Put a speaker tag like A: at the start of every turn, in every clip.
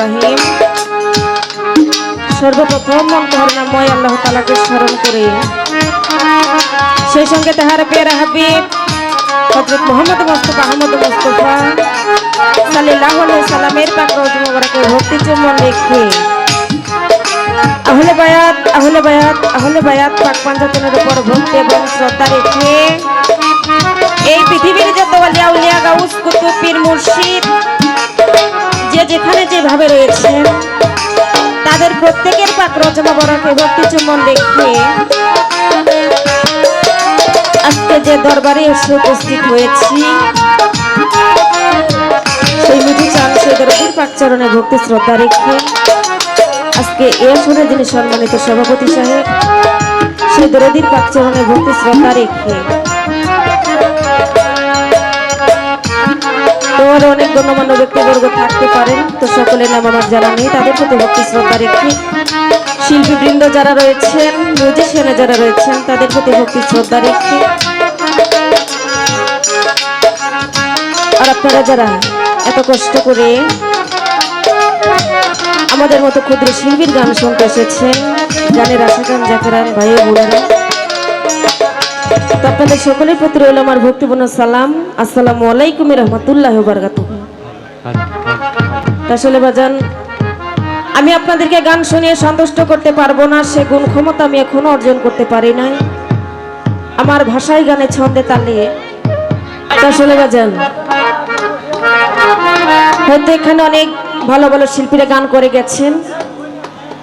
A: রহিম। সর্বপ্রথম মন করুণাময় আল্লাহ তাআলাকে স্মরণ করে। সেই সঙ্গে তাহার পেয়ারা হাবিব, হযরত মুহাম্মদ মুস্তাফা, আহমদ মুস্তাফা সাল্লাল্লাহু আলাইহি সাল্লামের পাক রওজা মুবারকে ভক্তি চুম্বন রেখে আহলে বায়াত আহলে বায়াত আহলে বায়াত পাক পাঞ্জাতনের উপর ভক্তি এবং শ্রদ্ধা রেখে এই পৃথিবীর যত উলিয়া গাউস, কুতুব, পীর মুর্শিদ, যে যেখানে যেভাবে রয়েছে, তাদের প্রত্যেকের পাক রচনা বরাকে ভক্তি চুম্বন রেখে আজকে যে দরবারে এসে উপস্থিত হয়েছি, সেই মিঠু চান সেই দরবারের পাক চরণে ভক্তি শ্রদ্ধা রেখে আজকে এ আসনে যিনি সম্মানিত সভাপতি সাহেব সেই দরদির পাক চরণে ভক্তি শ্রদ্ধা রেখে তোমার অনেক গণ্যমান্য ব্যক্তিবর্গ থাকতে পারেন। তো সকলের নাম আমার জানা নেই, তাদের প্রতি ভক্তি শ্রদ্ধা রেখে শিল্পীবৃন্দ যারা রয়েছেন মিউজিশিয়ানে যারা রয়েছেন, তাদের প্রতি ভক্তি শ্রদ্ধা রেখে আর আপনারা যারা এত কষ্ট করে আমাদের মতো ক্ষুদ্র শিল্পীর গান শুনতে এসেছেন, গানের আশাকান জাফরান ভাই বোনেরা। আপনাদের সকলের প্রতি রইল আমার ভক্তিপূর্ণ সালাম। আসসালামু আলাইকুম রহমতুল্লাহ আসলে বাজান আমি আপনাদেরকে গান শুনিয়ে সন্তুষ্ট করতে পারব না, সে গুণ ক্ষমতা আমি এখনও অর্জন করতে পারি নাই। আমার ভাষায় গানে ছন্দে তালে। আসলে বাজান হয়তো এখানে অনেক ভালো ভালো শিল্পীরা গান করে গেছেন।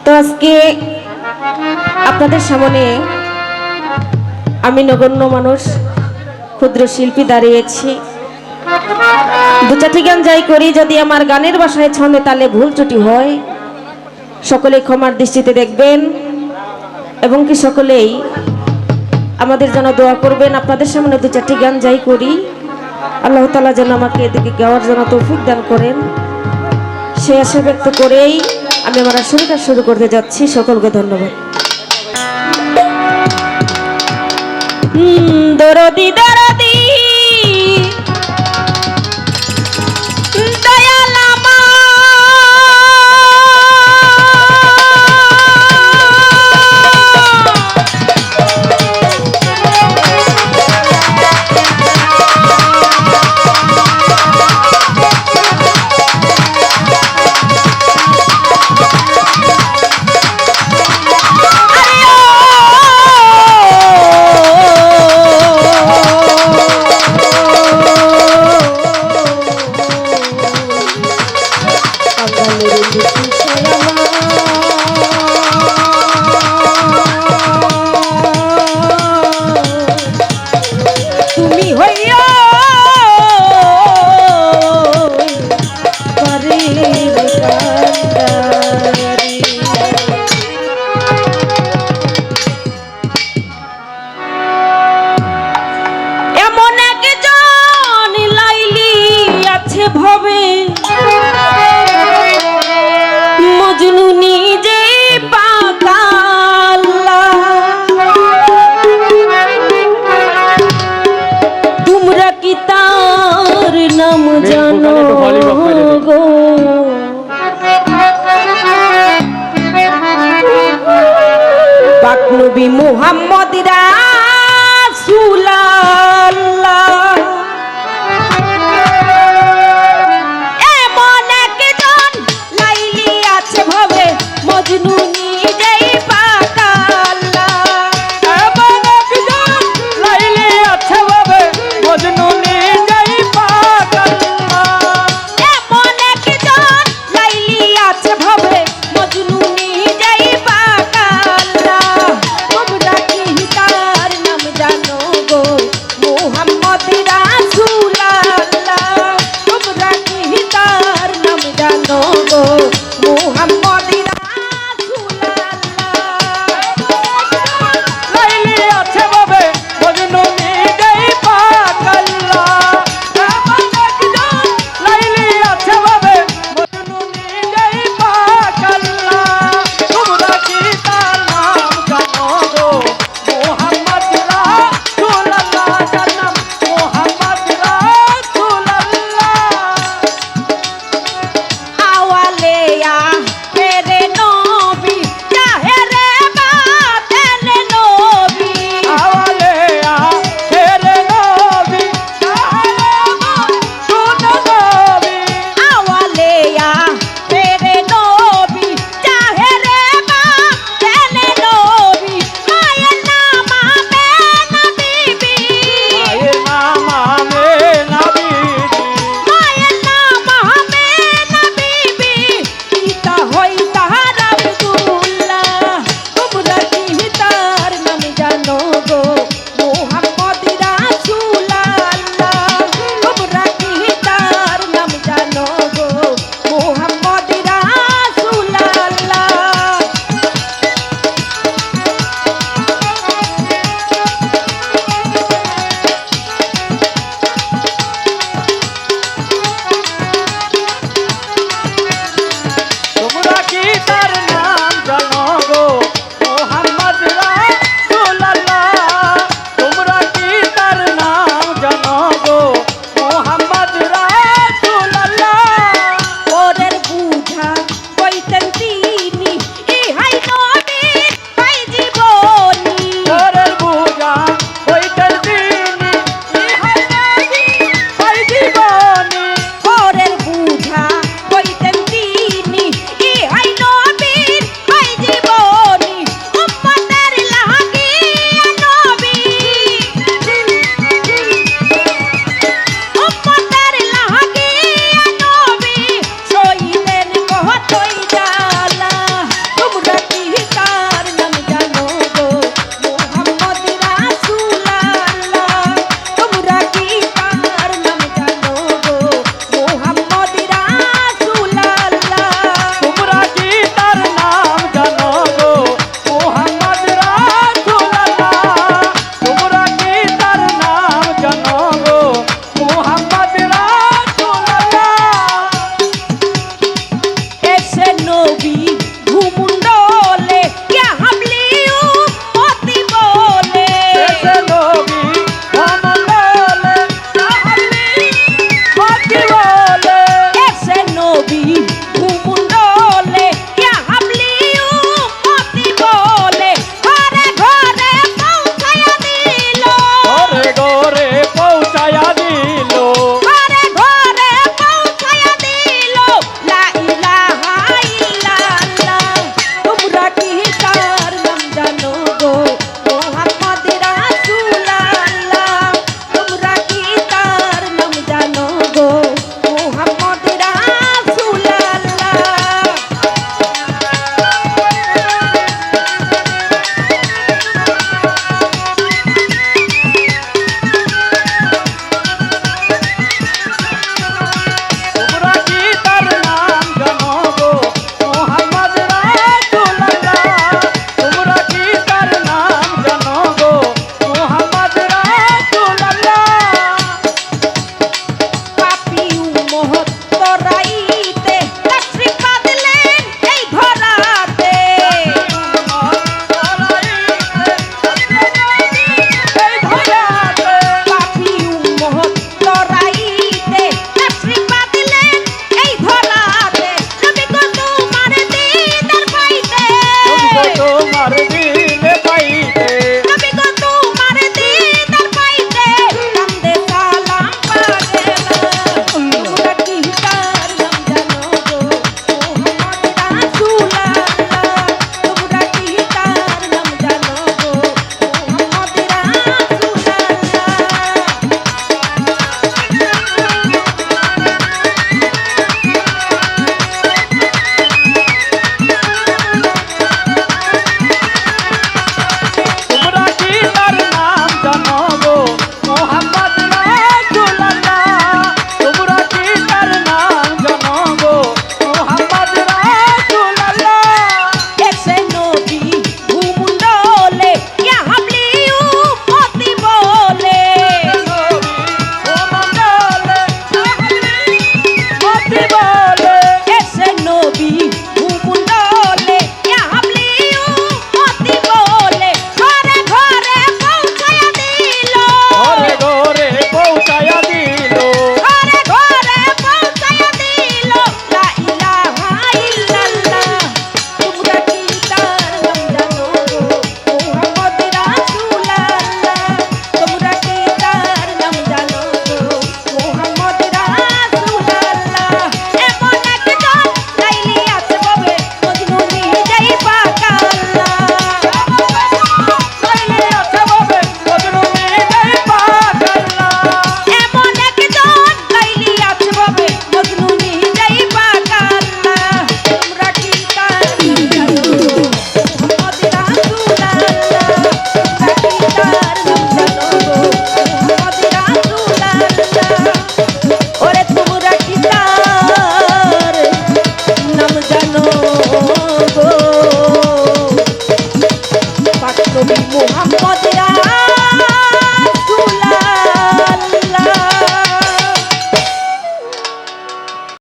A: তো আজকে আপনাদের সামনে আমি নগণ্য মানুষ, ক্ষুদ্র শিল্পী দাঁড়িয়েছি। দু চারটি গান যাই করি, যদি আমার গানের বাসায় ছন্দে তালে ভুল ত্রুটি হয়, সকলে ক্ষমার দৃষ্টিতে দেখবেন এবং কি সকলেই আমাদের যেন দোয়া করবেন। আপনাদের সামনে দু চারটি গান যাই করি। আল্লাহ তালা যেন আমাকে এদিকে গাওয়ার জন্য তৌফিক দান করেন। সে আশা ব্যক্ত করেই আমি আমার আসলটা শুরু করতে যাচ্ছি। সকলকে ধন্যবাদ। দরদি দরদি